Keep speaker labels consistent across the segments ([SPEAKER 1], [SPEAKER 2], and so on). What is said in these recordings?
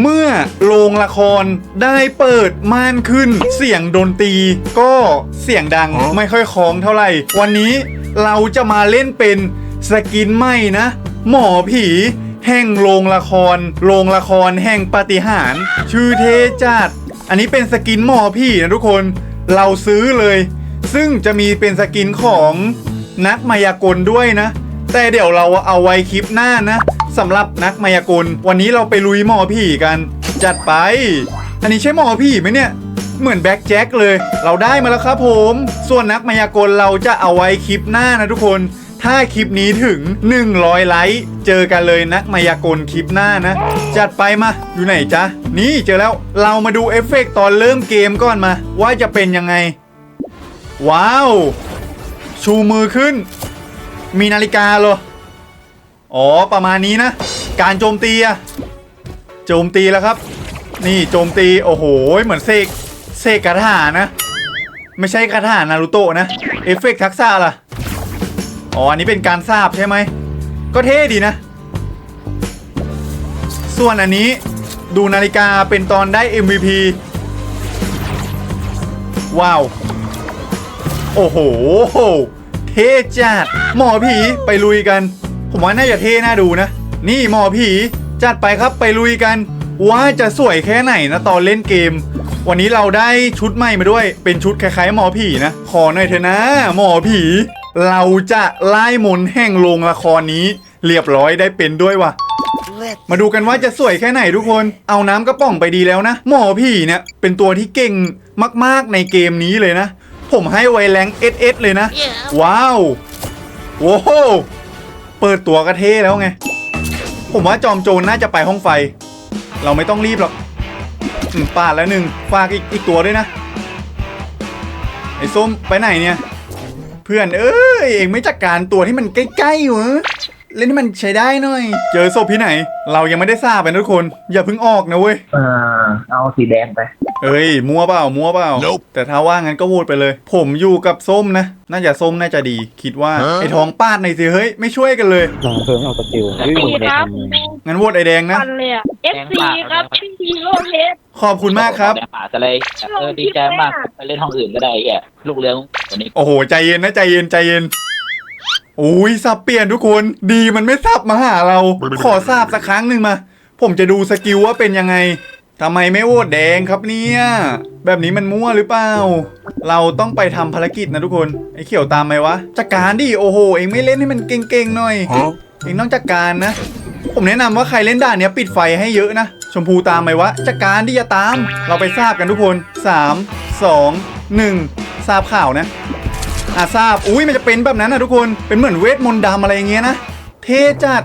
[SPEAKER 1] เมื่อโรงละครได้เปิดม่านขึ้น เสียงดนตรีก็เสียงดังไม่ค่อยคล้องเท่าไหร่ วันนี้เราจะมาเล่นเป็นสกินใหม่นะ หมอผีแห่งโรงละคร โรงละครแห่งปาฏิหาริย์ชื่อเทจัดอันนี้เป็นสกินหมอผีนะทุกคน เราซื้อเลย ซึ่งจะมีเป็นสกินของนักมายากลด้วยนะ แต่เดี๋ยวเราเอาไว้คลิปหน้านะ สำหรับนักมายากล วันนี้เราไปลุยหมอผีกัน จัดไป อันนี้ใช่หมอผีไหมเนี่ย เหมือนแบ็คแจ็คเลย เราได้มาแล้วครับผม ส่วนนักมายากลเราจะเอาไว้คลิปหน้านะทุกคน ถ้าคลิปนี้ถึง 100 ไลค์เจอกันเลยนักมายากลคลิปหน้านะ จัดไปมาอยู่ไหนจ๊ะ นี่เจอแล้วเรามาดูเอฟเฟกต์ตอนเริ่มเกมก่อนมา ว่าจะเป็นยังไง ว้าว ชูมือขึ้น มีนาฬิกาเหรอ อ๋อประมาณนี้นะ การโจมตีอะโจมตีแล้วครับ นี่โจมตีโอ้โหเหมือนเสกเสกคาถานะ ไม่ใช่คาถานารูโตะนะเอฟเฟกต์ทักษะล่ะอ๋ออันนี้เป็นการทราบใช่ไหมก็เท่ดีนะ ส่วนอันนี้ดูนาฬิกาเป็นตอนได้ MVP ว้าว โอ้โห เท่จัด หมอผีไปลุยกัน ผมว่าน่าจะเท่น่าดูนะ นี่หมอผีจัดไปครับไปลุยกันว่าจะสวยแค่ไหนนะตอนเล่นเกม วันนี้เราได้ชุดใหม่มาด้วย เป็นชุดคล้ายๆหมอผีนะ ขอหน่อยเถอะนะ หมอผี เราจะไล่มนต์แห่งโรงละครนี้ เรียบร้อยได้เป็นด้วยว่ะ มาดูกันว่าจะสวยแค่ไหนทุกคน เอาน้ำกระป๋องไปดีแล้วนะ หมอผีเนี่ยเป็นตัวที่เก่งมากๆในเกมนี้เลยนะ ผมให้ไวแรงเอสเอสเลยนะ ว้าว โว้โห เปิดตัวกระเท่แล้วไง ผมว่าจอมโจรน่าจะไปห้องไฟ เราไม่ต้องรีบหรอกอืมปาดแล้วหนึ่งฝากอีกอีกตัวด้วยนะ ไอ้ส้มไปไหนเนี่ย เพื่อนเอ้ย เองไม่จัดการตัวที่มันใกล้ๆอยู่ เหรอเล่นให้มันใช้ได้หน่อย เจอศพที่ไหน เรายังไม่ได้ทราบไปนะทุกคน อย่าเพิ่งออกนะเว้ย
[SPEAKER 2] เออเอาสีแดงไป
[SPEAKER 1] เอ้ย มัวเปล่า มัวเปล่าแต่ถ้าว่างั้นก็พูดไปเลย ผมอยู่กับส้มนะ น่าจะส้มน่าจะดี คิดว่าไอ้ทองปาดหน่อยสิ เฮ้ย ไม่ช่วยกันเลย
[SPEAKER 3] ลองเพิ่มเอาสกิลเฮ้ยมึง
[SPEAKER 4] ดี
[SPEAKER 3] ไม่ได้
[SPEAKER 4] ครับ
[SPEAKER 3] ทำเลย
[SPEAKER 1] งั้นโหวตไอแดงนะ
[SPEAKER 4] ฟันเลยอะ FC ครับ FC โลเลส
[SPEAKER 1] ขอบคุณมากครับ
[SPEAKER 5] หาจะเลยเออดีใจมากไปเล่นห้องอื่นก็ได้แกลูกเรือวันนี้
[SPEAKER 1] โอ้โห ใจเย็นนะ ใจเย็น ใจเย็นโอ้ยสับเปลี่ยนทุกคน ดีมันไม่สับมาหาเรา ขอทราบสักครั้งหนึ่งมา ผมจะดูสกิลว่าเป็นยังไงทำไมไม่โหวตแดงครับเนี่ย แบบนี้มันมั่วหรือเปล่า เราต้องไปทำภารกิจนะทุกคน ไอ้เขียวตามไหมวะจัดการดิโอ้โห เองไม่เล่นให้มันเก่งๆหน่อย เองต้องจัดการนะ ผมแนะนำว่าใครเล่นด่านเนี้ยปิดไฟให้เยอะนะ ชมพูตามไหมวะจัดการดิอย่าตาม เราไปทราบกันทุกคน 3 2 1ทราบข่าวนะ อะทราบอุ้ยมันจะเป็นแบบนั้นนะทุกคนเป็นเหมือนเวทมนต์ดำอะไรอย่างเงี้ยนะเท่จัด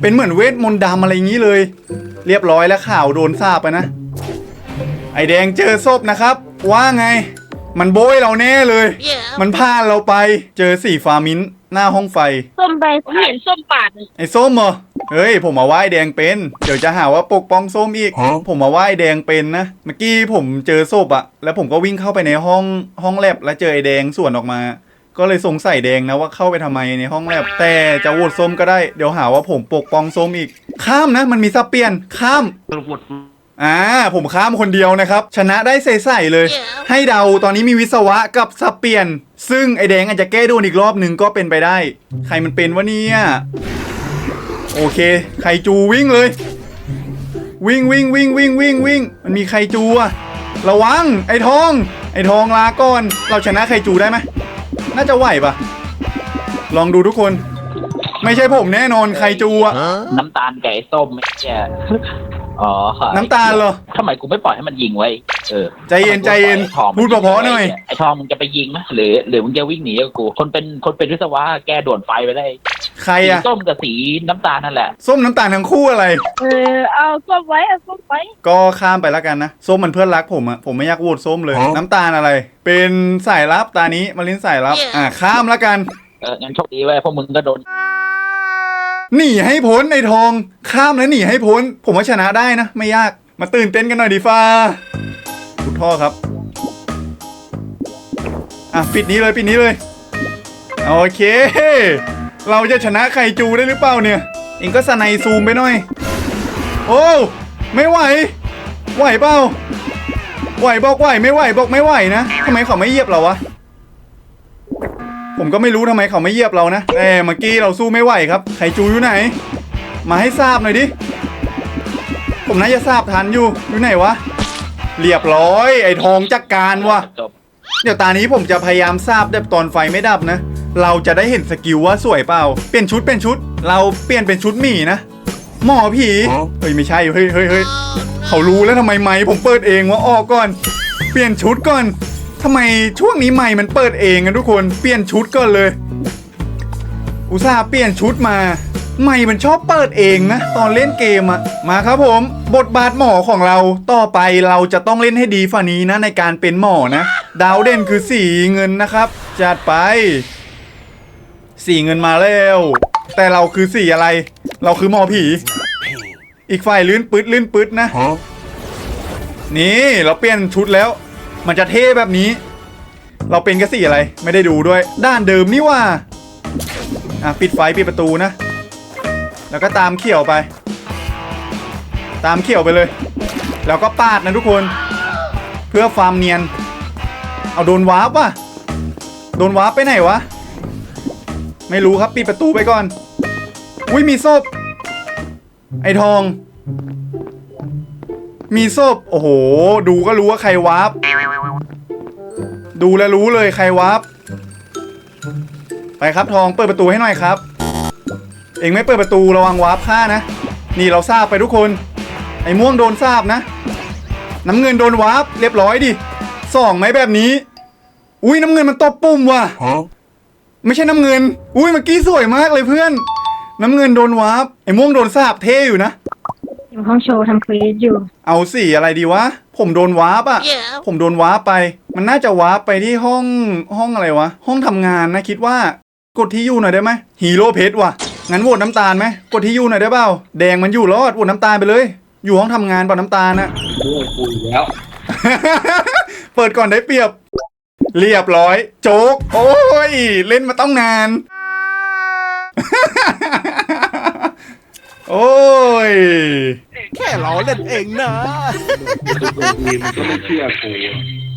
[SPEAKER 1] เป็นเหมือนเวทมนต์ดำอะไรอย่างงี้เลย เรียบร้อยแล้วข่าวโดนทราบไปนะ ไอแดงเจอศพนะครับ ว่าไง มันโบยเราแน่เลยมันพาเราไปเจอสีฟ้ามิ้นท์หน้าห้องไฟ
[SPEAKER 4] ส้มไปผมเห็นส้มปาดเลย
[SPEAKER 1] ไอ้ส้มเหรอเฮ้ย ผมมาว่าไอ้แดงเป็น เดี๋ยวจะหาว่าปกป้องส้มอีก ผมมาว่าไอ้แดงเป็นนะ เมื่อกี้ผมเจอศพอะแล้วผมก็วิ่งเข้าไปในห้องห้องแลบแล้วเจอไอ้แดงส่วนออกมา ก็เลยสงสัยแดงนะว่าเข้าไปทำไมในห้องแลบแต่จะโหวตส้มก็ได้เดี๋ยวหาว่าผมปกป้องส้มอีก ข้ามนะมันมีซับเปลี่ยนข้ามอ่าผมข้ามคนเดียวนะครับ ชนะได้ใส่ๆเลย ให้เดาตอนนี้มีวิศวะกับซับเปลี่ยน ซึ่งไอแดงอาจจะแก้โดนอีกรอบหนึ่งก็เป็นไปได้ ใครมันเป็นวะเนี่ยโอเค ไคจูวิ่งเลย วิ่งวิ่งวิ่งวิ่งวิ่งวิ่งมันมีไคจูอะระวังไอทอง ไอทองลาก่อน เราชนะไคจูได้ไหม น่าจะไหวปะลองดูทุกคน ไม่ใช่ผมแน่นอนไคจูอะ
[SPEAKER 5] น้ำตาลไก่ส้มไม่แก่อ๋อ
[SPEAKER 1] น้ำตาลเหรอ
[SPEAKER 5] ทำไมกูไม่ปล่อยให้มันยิงไว้ เออ
[SPEAKER 1] ใจเย็นใจเย็น
[SPEAKER 5] ทองมัน
[SPEAKER 1] พูดเพราะๆหน่อย
[SPEAKER 5] ไอ้ทองมึงจะไปยิงไหมหรือหรือมึงจะวิ่งหนีกับกู คนเป็นคนเป็นวิศวะแกโดดไฟไปได้
[SPEAKER 1] ใคร
[SPEAKER 5] สี
[SPEAKER 1] อะ
[SPEAKER 5] ส้มกับสีน้ำตาลนั่นแหละ
[SPEAKER 1] ส้มน้ำตาลทั้งคู่อะไร
[SPEAKER 4] เออเอาส้มไว้เอาส้มไว้
[SPEAKER 1] ก็ข้ามไปแล้วกันนะ ส้มมันเพื่อนรักผมอะผมไม่อยากโหวตส้มเลย น้ำตาลอะไร เป็นสายลับตานี้มาลินสายลับ อ่าข้ามแล้วกัน
[SPEAKER 5] เอองั้นโชคดีไว้ยพวกมึงก็โดน
[SPEAKER 1] หนีให้พ้นไอ้ทอง ข้ามแล้วหนีให้พ้น ผมว่าชนะได้นะ ไม่ยากมาตื่นเต้นกันหน่อยดีฟ้าขุดท่อครับ อะปิดนี้เลยปิดนี้เลย โอเค เราจะชนะไข่จูได้หรือเปล่าเนี่ย เองก็สไนซูมไปหน่อย โอ้ไม่ไหว ไหวเปล่า ไหวบอกไหวไม่ไหวบอกไม่ไหวนะทำไมเขาไม่เหยียบเราวะ ผมก็ไม่รู้ทำไมเขาไม่เหยียบเรานะแต่เมื่อกี้เราสู้ไม่ไหวครับ ไคจูอยู่ไหน มาให้ทราบหน่อยดิ ผมน่าจะทราบทันอยู่ อยู่ไหนวะ เรียบร้อย ไอ้ทองจักการวะ
[SPEAKER 5] จบ
[SPEAKER 1] เดี๋ยวตานี้ผมจะพยายามทราบแบบตอนไฟไม่ดับนะ เราจะได้เห็นสกิลว่าสวยเปล่า เปลี่ยนชุดเป็นชุด เราเปลี่ยนเป็นชุดหมีนะ หมอผี เฮ้ยไม่ใช่ เฮ้ยเฮ้ยเฮ้ยเขารู้แล้วทำไมไม้ผมเปิดเองว่าออกก่อน เปลี่ยนชุดก่อนทำไมช่วงนี้ไม้มันเปิดเองกันทุกคน เปลี่ยนชุดก่อนเลย อุตส่าห์เปลี่ยนชุดมา ไม่มันชอบเปิดเองนะตอนเล่นเกมอะมาครับผม บทบาทหมอของเราต่อไปเราจะต้องเล่นให้ดีฝ่านี้นะในการเป็นหมอนะ ดาวเด่นคือสีเงินนะครับ จัดไป สีเงินมาแล้ว แต่เราคือสีอะไร เราคือหมอผี อีกฝ่ายลื่นปืดลื่นปืดนะ นี่เราเปลี่ยนชุดแล้ว มันจะเท่แบบนี้ เราเป็นกระสีอะไร ไม่ได้ดูด้วย ด้านเดิมนี่ว่า อะปิดไฟปิดประตูนะ แล้วก็ตามเขี่ยวไป ตามเขี่ยวไปเลย แล้วก็ปาดนะทุกคน เพื่อฟาร์มเนียน เอาโดนวาร์ปว่ะ โดนวาร์ปไปไหนวะ ไม่รู้ครับปิดประตูไปก่อน อุ้ยมีศพ ไอทอง มีศพ โอ้โห ดูก็รู้ว่าใครวาร์ปดูแล้วรู้เลยใครวาร์ปไปครับทองเปิดประตูให้หน่อยครับ เองไม่เปิดประตูระวังวาร์ปฆ่านะ นี่เราทราบไปทุกคน ไอ้ม่วงโดนทราบนะ น้ำเงินโดนวาร์ปเรียบร้อยดิสองไหมแบบนี้ อุ้ยน้ำเงินมันตบปุ่มว่ะ ไม่ใช่น้ำเงิน อุ้ยเมื่อกี้สวยมากเลยเพื่อน น้ำเงินโดนวาร์ปไอ้ม่วงโดนทราบเท่อยู่นะ
[SPEAKER 4] อยู่ห้องโชว์ทำควีสอยู่
[SPEAKER 1] เอาสีอะไรดีวะ ผมโดนวาร์ปอะผมโดนวาร์ปไป มันน่าจะวาร์ปไปที่ห้องห้องอะไรวะ ห้องทำงานนะคิดว่า กดที่ยูหน่อยได้ไหมฮีโร่เพชรว่ะ งั้นโหวตน้ำตาลไหมกดที่ยูหน่อยได้เปล่า แดงมันอยู่รอดโหวตน้ำตาลไปเลย อยู่ห้องทำงานเปล่าน้ำตาลนะ
[SPEAKER 5] โอ้ยคุยแล้ว
[SPEAKER 1] เปิดก่อนได้เปรียบ เรียบร้อย โจ๊ก โอ้ย เล่นมาต้องนาน โอ้ย
[SPEAKER 3] แค่ล้อเล่นเองนะ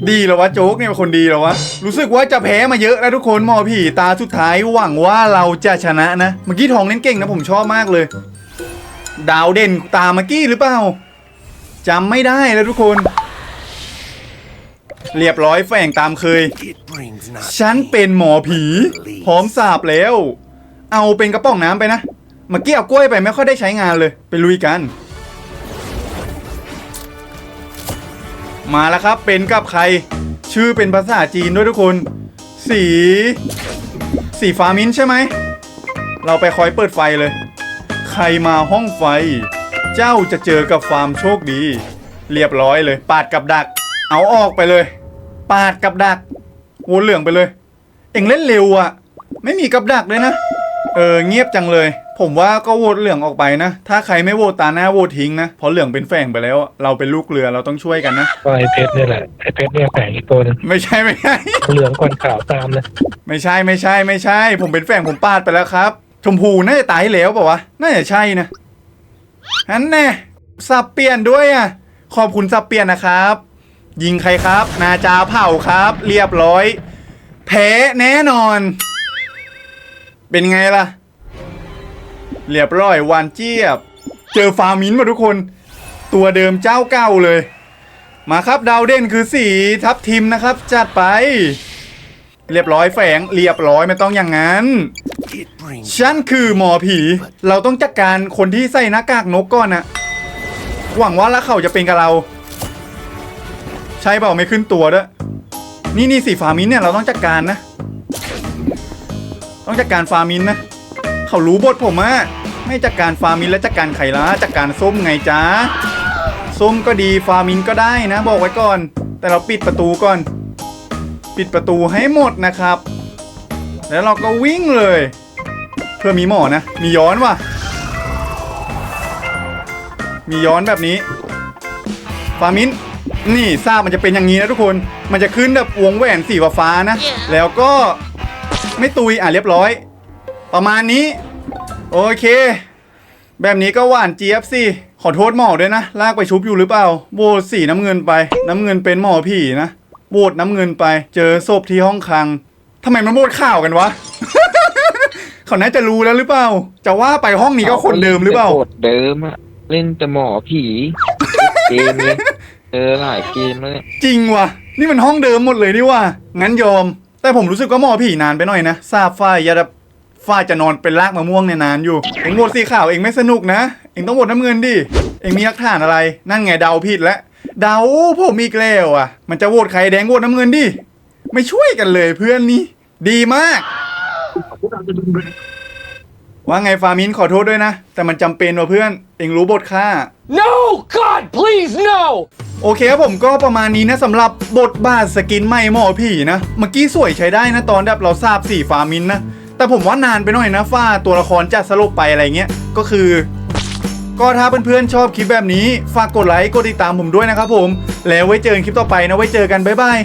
[SPEAKER 1] ดีแล้ววะโจ๊กเนี่ยเป็นคนดีแล้ววะ รู้สึกว่าจะแพ้มาเยอะแล้วทุกคนหมอผีตาสุดท้ายหวังว่าเราจะชนะนะ เมื่อกี้ทองเล่นเก่งนะผมชอบมากเลย ดาวเด่นตามเมื่อกี้หรือเปล่าจำไม่ได้แล้วทุกคน เรียบร้อยแฝงตามเคย ฉันเป็นหมอผี พร้อมสาบแล้ว เอาเป็นกระป๋องน้ำไปนะเมื่อกี้เอากล้วยไปไม่ค่อยได้ใช้งานเลย ไปลุยกัน มาแล้วครับเป็นกับใคร ชื่อเป็นภาษาจีนด้วยทุกคน สี สีฟ้ามิ้นท์ใช่ไหม เราไปคอยเปิดไฟเลย ใครมาห้องไฟ เจ้าจะเจอกับความโชคดี เรียบร้อยเลย ปาดกับดัก เอาออกไปเลย ปาดกับดักวนเหลืองไปเลย เอ็งเล่นเร็วอะไม่มีกับดักเลยนะ เออเงียบจังเลย ผมว่าก็โหวตเหลืองออกไปนะ ถ้าใครไม่โหวตตาหน้าโหวตทิ้งนะเพราะเหลืองเป็นแฝงไปแล้วอะเราเป็นลูกเรือเราต้องช่วยกันนะ
[SPEAKER 6] ก็ไอเพชรเนี่ยแหละไอเพชรเนี่ยแฝงอีกตัวหนึง
[SPEAKER 1] ไม่ใช่ไม่ใช่
[SPEAKER 6] เหลืองก่อนขาวตามเลย
[SPEAKER 1] ไม่ใช่ไม่ใช่ไม่ใช่ ผมเป็นแฝงผมปาดไปแล้วครับ ชมพูน่าจะตายแล้วเปล่าวะน่าจะใช่นะฮันแน่สับเปลี่ยนด้วยอะขอบคุณสับเปลี่ยนนะครับ ยิงใครครับ นาจาเผาครับ เรียบร้อย แพ้แน่นอน เป็นไงล่ะ เรียบร้อยวานเจี๊ยบ เจอฟาร์มินมาทุกคน ตัวเดิมเจ้าเก่าเลย มาครับดาวเด่นคือสีทับทิมนะครับ จัดไป เรียบร้อยแฝงเรียบร้อยไม่ต้องอย่างนั้นฉันคือหมอผี เราต้องจัดการคนที่ใส่หน้ากากนกก่อนนะหวังว่าแล้วเขาจะเป็นกับเรา ช่เปล่าไม่ขึ้นตัวด้วย นี่นี่สีฟามินเนี่ยเราต้องจัดการนะ ต้องจัดการฟามินนะ เขารู้บทผมอะไม่จัดการฟามินแล้วจัดการไข่ละจัดการส้มไงจ้าส้มก็ดีฟามินก็ได้นะ บอกไว้ก่อน แต่เราปิดประตูก่อน ปิดประตูให้หมดนะครับ แล้วเราก็วิ่งเลย เพื่อมีหมอนะ มีย้อนว่ะ มีย้อนแบบนี้ ฟามิน นี่ทราบมันจะเป็นอย่างนี้นะทุกคน มันจะขึ้นแบบวงแหวนสีฟ้าๆนะ แล้วก็ไม่ตุยอะเรียบร้อย ประมาณนี้ โอเค แบบนี้ก็หวานเจี๊ยบสิ ขอโทษหมอด้วยนะ ลากไปชุบอยู่หรือเปล่าโหวตสีน้ำเงินไป น้ำเงินเป็นหมอผีนะโหวตน้ำเงินไป เจอศพที่ห้องคลังทำไมมันโหวตข่าวกันวะเขาน่าจะรู้แล้วหรือเปล่า จะว่าไปห้องนี้ก็คนเดิมหรือเปล่า
[SPEAKER 7] โคตเดิมอะเล่นแต่หมอผีเกมเลย เจอหลายเกมแล้วเนี่ย
[SPEAKER 1] จริงว่ะ นี่มันห้องเดิมหมดเลยนี่ว่ะงั้นยอม แต่ผมรู้สึกว่าหมอผีนานไปหน่อยนะทราบฝ้ายยาดับฝ้ายจะนอนเป็นรากมะม่วงเนี่ยนานอยู่เอ็งโหวตสีขาวเอ็งไม่สนุกนะ เอ็งต้องโหวตน้ำเงินดิ เอ็งมีหลักฐานอะไร นั่นไงเดาผิดแล้วเดาผมอีกแล้วอะ มันจะโหวตใครแดงโหวตน้ำเงินดิ ไม่ช่วยกันเลยเพื่อนนี่ ดีมาก ว่าไงฟามินขอโทษด้วยนะ แต่มันจำเป็นว่ะเพื่อน เอ็งรู้บทค่า
[SPEAKER 3] no God please no
[SPEAKER 1] โอเคครับผมก็ประมาณนี้นะสำหรับบทบาทสกินใหม่หมอผีนะ เมื่อกี้สวยใช้ได้นะตอนแบบเราทราบสีฟามินนะ แต่ผมว่านานไปหน่อยนะฝ้าตัวละครจะสลบไปอะไรเงี้ยก็คือ ก็ถ้าเพื่อนๆชอบคลิปแบบนี้ ฝากกดไลค์กดติดตามผมด้วยนะครับผม แล้วไว้เจอกันคลิปต่อไปนะไว้เจอกันบ๊ายบาย